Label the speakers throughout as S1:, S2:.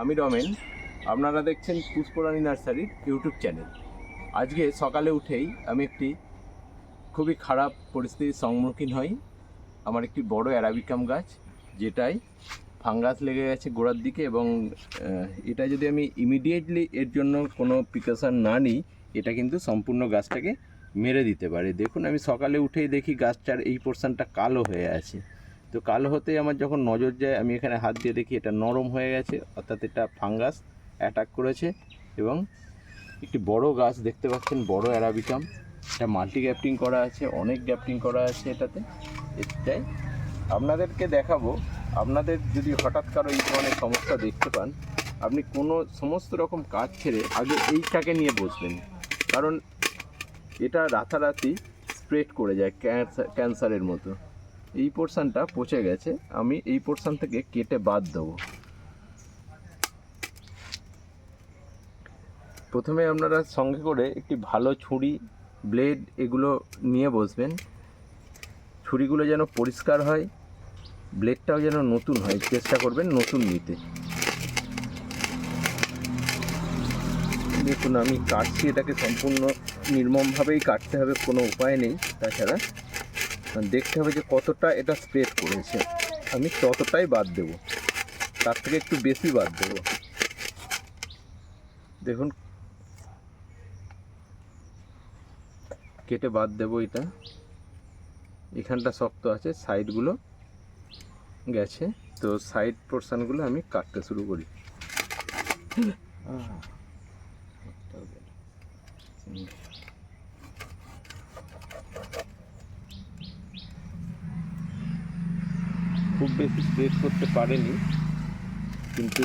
S1: আমি রমেন, আপনারা দেখছেন পুষ্পরানী নার্সারির ইউটিউব চ্যানেল। আজকে সকালে উঠেই আমি একটি খুবই খারাপ পরিস্থিতির সম্মুখীন হই। আমার একটি বড় অ্যারাবিকাম গাছ, যেটাই ফাঙ্গাস লেগে গেছে গোড়ার দিকে এবং এটা যদি আমি ইমিডিয়েটলি এর জন্য কোনো প্রিকশন না নিই, এটা কিন্তু সম্পূর্ণ গাছটাকে মেরে দিতে পারে। দেখুন, আমি সকালে উঠেই দেখি গাছটার এই পোর্শনটা কালো হয়ে আছে। তো কালো হতেই আমার যখন নজর যায়, আমি এখানে হাত দিয়ে দেখি এটা নরম হয়ে গেছে, অর্থাৎ এটা ফাঙ্গাস অ্যাটাক করেছে এবং একটি বড় গাছ দেখতে পাচ্ছেন, বড় অ্যারাবিকাম এটা মাল্টি গ্যাপটিং করা আছে, অনেক গ্যাপটিং করা আছে এটাতে। এটাই আপনাদেরকে দেখাবো। আপনাদের যদি হঠাৎ কারও এই ধরনের সমস্যা দেখতে পান, আপনি কোনো সমস্ত রকম কাজ ছেড়ে আগে এইটাকে নিয়ে বসবেন। কারণ এটা রাতারাতি স্প্রেড করে যায় ক্যান্সার, ক্যান্সারের মতো। এই পোর্শনটা পচে গেছে, আমি এই পোর্শন থেকে কেটে বাদ দেবো। প্রথমে আপনারা সঙ্গে করে একটি ভালো ছুরি ব্লেড এগুলো নিয়ে বসবেন। ছুরিগুলো যেন পরিষ্কার হয় ব্লেডটাও যেন নতুন হয়, চেষ্টা করবেন নতুন নিতে। দেখুন, আমি কাটছি, এটাকে সম্পূর্ণ নির্মমভাবেই কাটতে হবে, কোনো উপায় নেই। তাছাড়া দেখতে হবে যে কতটা এটা স্প্রেড করেছে। আমি ততটাই বাদ দেব। তার থেকে একটু বেশি বাদ দেব। দেখুন। কেটে বাদ দেব এটা। এখানটা শক্ত আছে সাইডগুলো গেছে। তো সাইড পোর্শনগুলো আমি কাটতে শুরু করি। আহ, খুব বেশি স্প্রেড করতে পারেনি। কিন্তু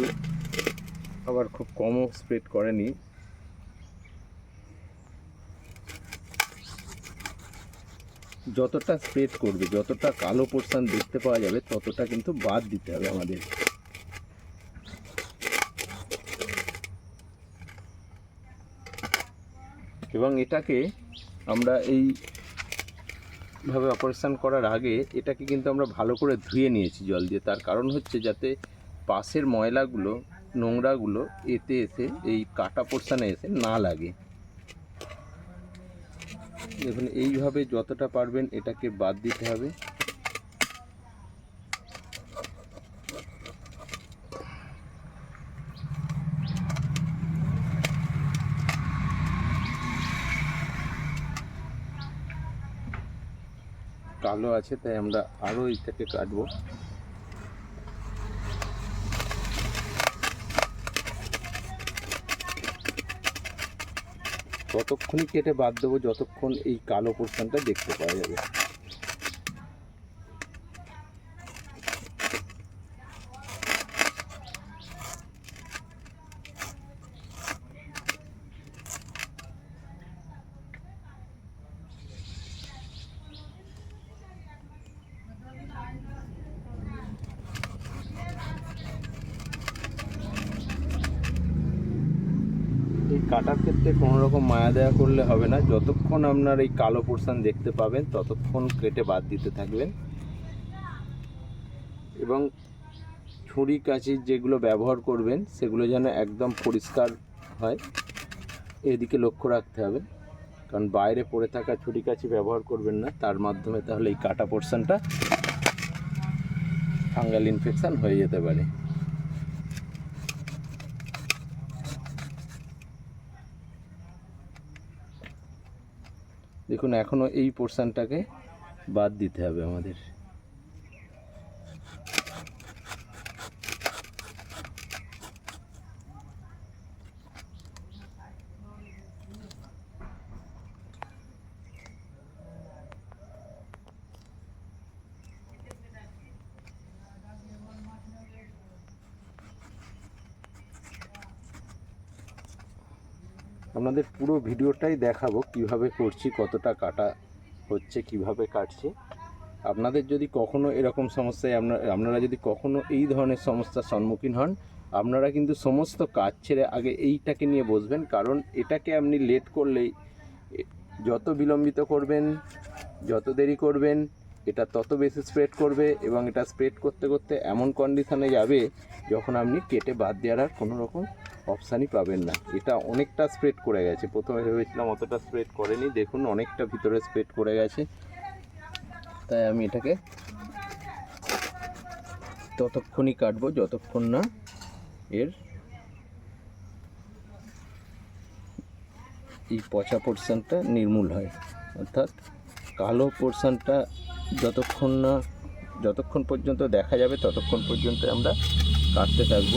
S1: আবার খুব কমও স্প্রেড করেনি। যতটা স্প্রেড করবে, যতটা কালো পোর্শন দেখতে পাওয়া যাবে, ততটা কিন্তু বাদ দিতে হবে আমাদের। এবং এটাকে আমরা এই ভাবে অপারেশন করার আগে এটাকে কিন্তু আমরা ভালো করে ধুয়ে নিয়েছি জল দিয়ে। তার কারণ হচ্ছে যাতে পাশের ময়লাগুলো, নোংরাগুলো এতে এসে এই কাটা পোর্শানে এসে না লাগে। দেখুন, এইভাবে যতটা পারবেন এটাকে বাদ দিতে হবে। কালো আছে, তাই আমরা আরও এইটাকে কাটবো। ততক্ষণই কেটে বাদ দেবো, যতক্ষণ এই কালো পোর্শনটা দেখতে পাওয়া যাবে। কাটার ক্ষেত্রে কোনো রকম মায়া দেওয়া করলে হবে না। যতক্ষণ আপনার এই কালো পোর্শন দেখতে পাবেন, ততক্ষণ কেটে বাদ দিতে থাকবেন। এবং ছুরি কাঁচির যেগুলো ব্যবহার করবেন, সেগুলো যেন একদম পরিষ্কার হয়। এদিকে লক্ষ্য রাখতে হবে। কারণ বাইরে পড়ে থাকা ছুরি কাঁচি ব্যবহার করবেন না। তার মাধ্যমে তাহলে এই কাটা পোর্শনটা ফাঙ্গাল ইনফেকশান হয়ে যেতে পারে। দেখুন এখনও এই পোর্শানটাকে বাদ দিতে হবে আমাদের। আপনাদের পুরো ভিডিওটাই দেখাবো কীভাবে করছি, কতটা কাটা হচ্ছে, কীভাবে কাটছে। আপনাদের যদি কখনো এরকম সমস্যায় আপনার আপনারা যদি কখনো এই ধরনের সমস্যার সম্মুখীন হন, আপনারা কিন্তু সমস্ত কাজ ছেড়ে আগে এইটাকে নিয়ে বসবেন, কারণ এটাকে আপনি লেট করলেই যত বিলম্বিত করবেন, যত দেরি করবেন এটা তত বেশি স্প্রেড করবে এবং এটা স্প্রেড করতে করতে এমন কন্ডিশনে যাবে যখন আপনি কেটে বাদ দেওয়ার আর কোনো রকম অপশানই পাবেন না। এটা অনেকটা স্প্রেড করে গেছে। প্রথমে ভেবেছিলাম অতটা স্প্রেড করেনি। দেখুন, অনেকটা ভিতরে স্প্রেড করে গেছে। তাই আমি এটাকে ততক্ষণই কাটবো, যতক্ষণ না এর এই পচা পোর্শনটা নির্মূল হয়। অর্থাৎ কালো পোর্শনটা যতক্ষণ না, যতক্ষণ পর্যন্ত দেখা যাবে, ততক্ষণ পর্যন্ত আমরা কাটতে থাকব।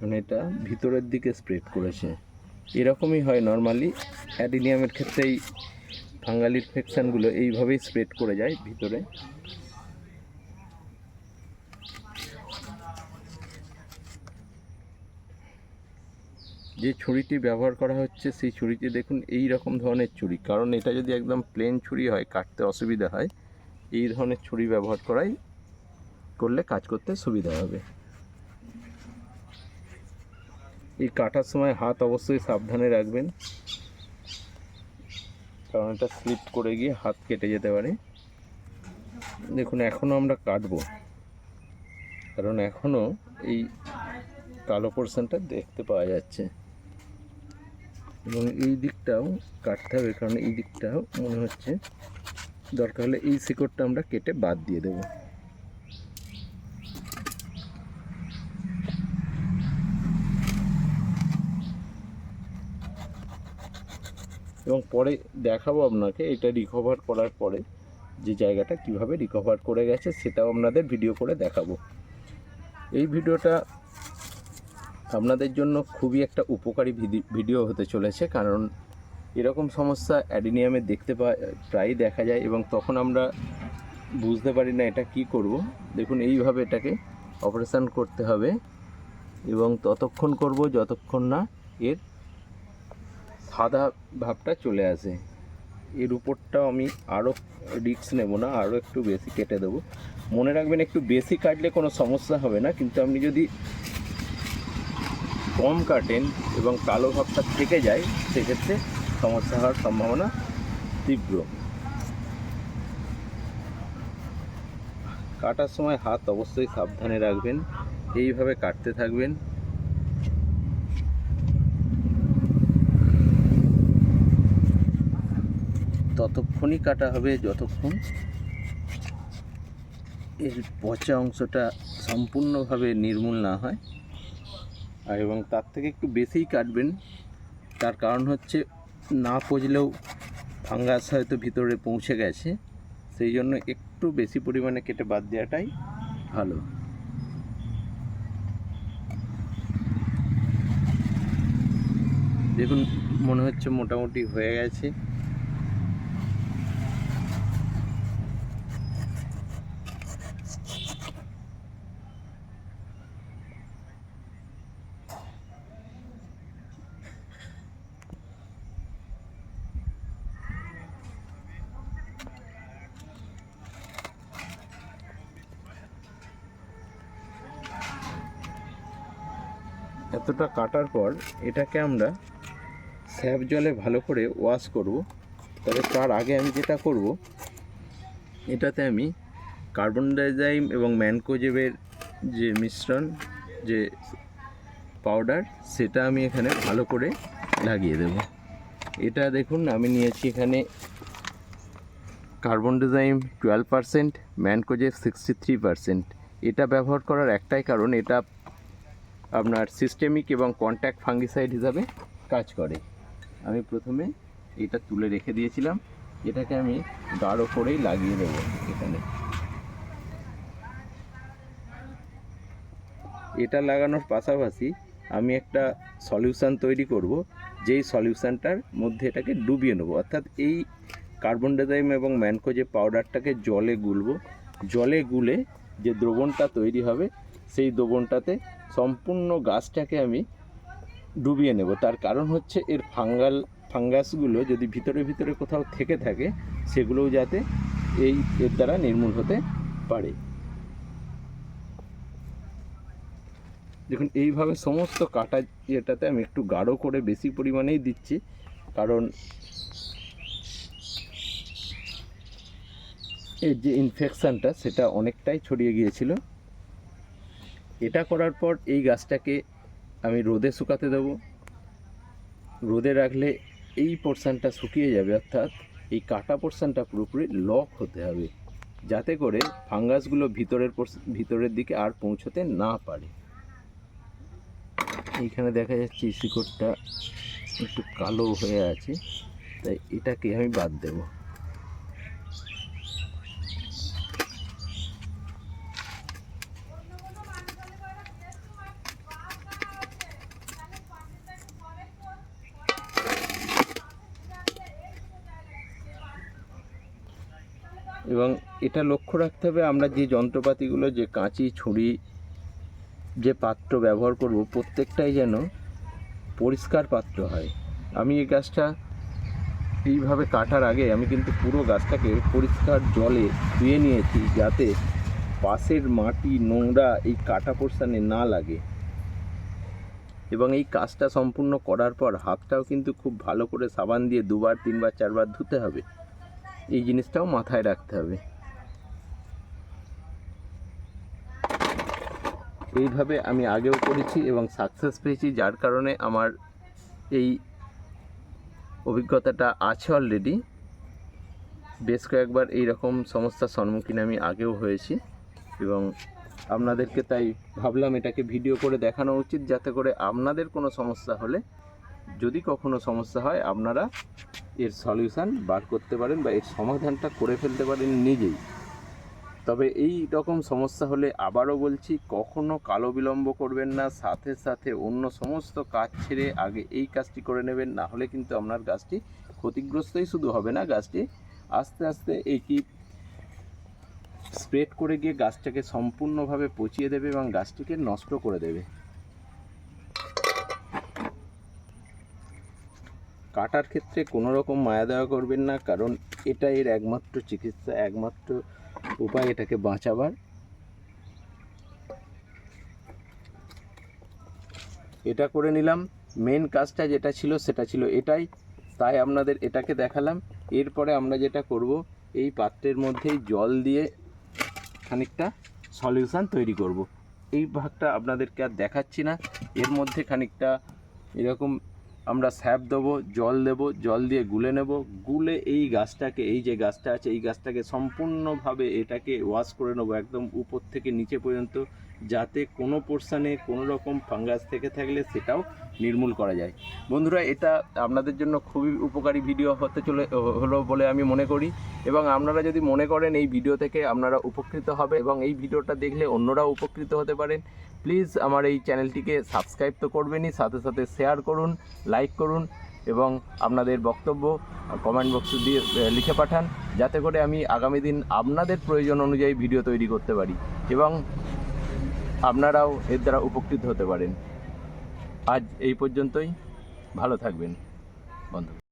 S1: মানে এটা ভিতরের দিকে স্প্রেড করেছে। এরকমই হয় নর্মালি অ্যাডিনিয়ামের ক্ষেত্রে এই ফাঙ্গাল ইনফেকশানগুলো এইভাবেই স্প্রেড করে যায় ভিতরে। যে ছুরিটি ব্যবহার করা হচ্ছে, সেই ছুরিটি দেখুন, এই রকম ধরনের ছুরি। কারণ এটা যদি একদম প্লেন ছুরি হয়, কাটতে অসুবিধা হয়, এই ধরনের ছুরি ব্যবহার করাই করলে কাজ করতে সুবিধা হবে। এই কাটার সময় হাত অবশ্যই সাবধানে রাখবেন। কারণ এটা স্লিপ করে গিয়ে হাত কেটে যেতে পারে। দেখুন এখনও আমরা কাটবো। কারণ এখনও এই কালো পোর্শনটা দেখতে পাওয়া যাচ্ছে। এবং এই দিকটাও কাটতে হবে, কারণ এই দিকটাও মনে হচ্ছে দরকার হলে এই শিকড়টা আমরা কেটে বাদ দিয়ে দেবো। এবং পরে দেখাবো আপনাকে, এটা রিকভার করার পরে যে জায়গাটা কীভাবে রিকভার করে গেছে সেটাও আপনাদের ভিডিও করে দেখাবো। এই ভিডিওটা আপনাদের জন্য খুবই একটা উপকারী ভিডি- ভিডিও হতে চলেছে, কারণ এরকম সমস্যা অ্যাডিনিয়ামে দেখতে পা প্রায়ই দেখা যায় এবং তখন আমরা বুঝতে পারি না এটা কি করব। দেখুন, এইভাবে এটাকে অপারেশান করতে হবে এবং ততক্ষণ করব, যতক্ষণ না এর সাদা ভাবটা চলে আসে। এর উপরটাও আমি আরও রিক্স নেব না আরও একটু বেশি কেটে দেবো। মনে রাখবেন, একটু বেশি কাটলে কোনো সমস্যা হবে না, কিন্তু আপনি যদি কম কাটেন এবং কালো ভাবটা থেকে যায়, সেক্ষেত্রে সমস্যা হওয়ার সম্ভাবনা তীব্র। কাটার সময় হাত অবশ্যই সাবধানে রাখবেন, এইভাবে কাটতে থাকবেন। ততক্ষণই কাটা হবে, যতক্ষণ এর পচা অংশটা সম্পূর্ণভাবে নির্মূল না হয়, আর এবং তার থেকে একটু বেশিই কাটবেন, তার কারণ হচ্ছে না পচলেও ফাঙ্গাস হয়তো ভিতরে পৌঁছে গেছে, সেই জন্য একটু বেশি পরিমাণে কেটে বাদ দেওয়াটাই ভালো। দেখুন, মনে হচ্ছে মোটামুটি হয়ে গেছে। এতটা কাটার পর এটাকে আমরা স্যাপ জলে ভালো করে ওয়াশ করব। তবে তার আগে আমি যেটা করব, এটাতে আমি কার্বন ডাইজাইম এবং ম্যানকোজেবের যে মিশ্রণ, যে পাউডার, সেটা আমি এখানে ভালো করে লাগিয়ে দেব। এটা দেখুন, আমি নিয়েছি এখানে carbendazim twelve percent, mancozeb sixty three percent. এটা ব্যবহার করার একটাই কারণ, এটা আপনার সিস্টেমিক এবং কন্ট্যাক্ট ফাঙ্গিসাইড হিসাবে কাজ করে। আমি প্রথমে এটা তুলে রেখে দিয়েছিলাম। এটাকে আমি গাঢ় করেই লাগিয়ে দেবো এখানে। এটা লাগানোর পাশাপাশি আমি একটা সলিউশান তৈরি করব। যেই সলিউশানটার মধ্যে এটাকে ডুবিয়ে নেব। অর্থাৎ এই কার্বন ডাইজাইম এবং ম্যানকো যে পাউডারটাকে জলে গুলব, জলে গুলে যে দ্রবণটা তৈরি হবে, সেই দ্রবণটাতে সম্পূর্ণ গাছটাকে আমি ডুবিয়ে নেব। তার কারণ হচ্ছে এর ফাঙ্গাল, ফাঙ্গাসগুলো যদি ভিতরে ভিতরে কোথাও থেকে থাকে, সেগুলোও যাতে এই এর দ্বারা নির্মূল হতে পারে। দেখুন, এইভাবে সমস্ত কাটা ইয়েটাতে আমি একটু গাঢ় করে বেশি পরিমাণেই দিচ্ছি। কারণ এর যে ইনফেকশানটা সেটা অনেকটাই ছড়িয়ে গিয়েছিল। এটা করার পর এই গাছটাকে আমি রোদে শুকাতে দেবো। রোদে রাখলে এই পোর্শনটা শুকিয়ে যাবে, অর্থাৎ এই কাটা পোর্শনটা পুরোপুরি লক হতে হবে, যাতে করে ফাঙ্গাসগুলো ভিতরের ভিতরের দিকে আর পৌঁছতে না পারে। এইখানে দেখা যাচ্ছে শিকড়টা একটু কালো হয়ে আছে, তাই এটাকে আমি বাদ দেবো। এবং এটা লক্ষ্য রাখতে হবে আমরা যে যন্ত্রপাতিগুলো, যে কাঁচি, ছুরি, যে পাত্র ব্যবহার করব, প্রত্যেকটাই যেন পরিষ্কার পাত্র হয়। আমি এই গাছটা এইভাবে কাটার আগে আমি কিন্তু পুরো গাছটাকে পরিষ্কার জলে ধুয়ে নিয়েছি যাতে পাশের মাটি, নোংরা এই কাটা পোর্শানে না লাগে। এবং এই কাজটা সম্পূর্ণ করার পর হাতটাও কিন্তু খুব ভালো করে সাবান দিয়ে দুবার, তিনবার, চারবার ধুতে হবে। এই জিনিসটাও মাথায় রাখতে হবে। এইভাবে আমি আগেও করেছি এবং সাকসেস পেয়েছি, যার কারণে আমার এই অভিজ্ঞতাটা আছে অলরেডি বেশ কয়েকবার এই রকম সমস্যার সম্মুখীন আমি আগেও হয়েছি এবং আপনাদেরকে তাই ভাবলাম এটাকে ভিডিও করে দেখানো উচিত, যাতে করে আপনাদের কোনো সমস্যা হলে যদি কখনো সমস্যা হয়, আপনারা এর সলিউশন বার করতে পারেন বা এর সমাধানটা করে ফেলতে পারেন নিজেই। তবে এই রকম সমস্যা হলে আবারও বলছি, কখনো কালো বিলম্ব করবেন না, সাথে সাথে অন্য সমস্ত কাজ ছেড়ে আগে এই কাজটি করে নেবেন, না হলে কিন্তু আপনার গাছটি ক্ষতিগ্রস্তই শুধু হবে না, গাছটি আস্তে আস্তে এইটি স্প্রেড করে গিয়ে গাছটাকে সম্পূর্ণভাবে পচিয়ে দেবে এবং গাছটিকে নষ্ট করে দেবে। কাটার ক্ষেত্রে কোনো রকম মায়া দেওয়া করবেন না, কারণ এটা এর একমাত্র চিকিৎসা, একমাত্র উপায় এটাকে বাঁচাবার। এটা করে নিলাম। মেন কাজটা যেটা ছিল সেটা ছিল এটাই। তাই আপনাদের এটাকে দেখালাম। এরপরে আমরা যেটা করব, এই পাত্রের মধ্যেই জল দিয়ে খানিকটা সলিউশন তৈরি করব। এই ভাগটা আপনাদেরকে আর দেখাচ্ছি না। এর মধ্যে খানিকটা এরকম আমরা স্যাপ দেবো, জল দেব, জল দিয়ে গুলে নেব। গুলে এই গাছটাকে, এই যে গাছটা আছে, এই গাছটাকে সম্পূর্ণভাবে এটাকে ওয়াশ করে নেব একদম উপর থেকে নিচে পর্যন্ত। যাতে কোনো পোর্শানে কোনো রকম ফাঙ্গাস থেকে থাকলে সেটাও নির্মূল করা যায়। বন্ধুরা, এটা আপনাদের জন্য খুবই উপকারী ভিডিও হতে চলে, হলো বলে আমি মনে করি এবং আপনারা যদি মনে করেন এই ভিডিও থেকে আপনারা উপকৃত হবে এবং এই ভিডিওটা দেখলে অন্যরাও উপকৃত হতে পারেন প্লিজ আমার এই চ্যানেলটিকে সাবস্ক্রাইব তো করবেনই, সাথে সাথে শেয়ার করুন লাইক করুন এবং আপনাদের বক্তব্য কমেন্ট বক্সে দিয়ে লিখে পাঠান, যাতে করে আমি আগামী দিন আপনাদের প্রয়োজন অনুযায়ী ভিডিও তৈরি করতে পারি এবং আপনারাও এর দ্বারা উপকৃত হতে পারেন। আজ এই পর্যন্তই। ভালো থাকবেন। বন্ধু।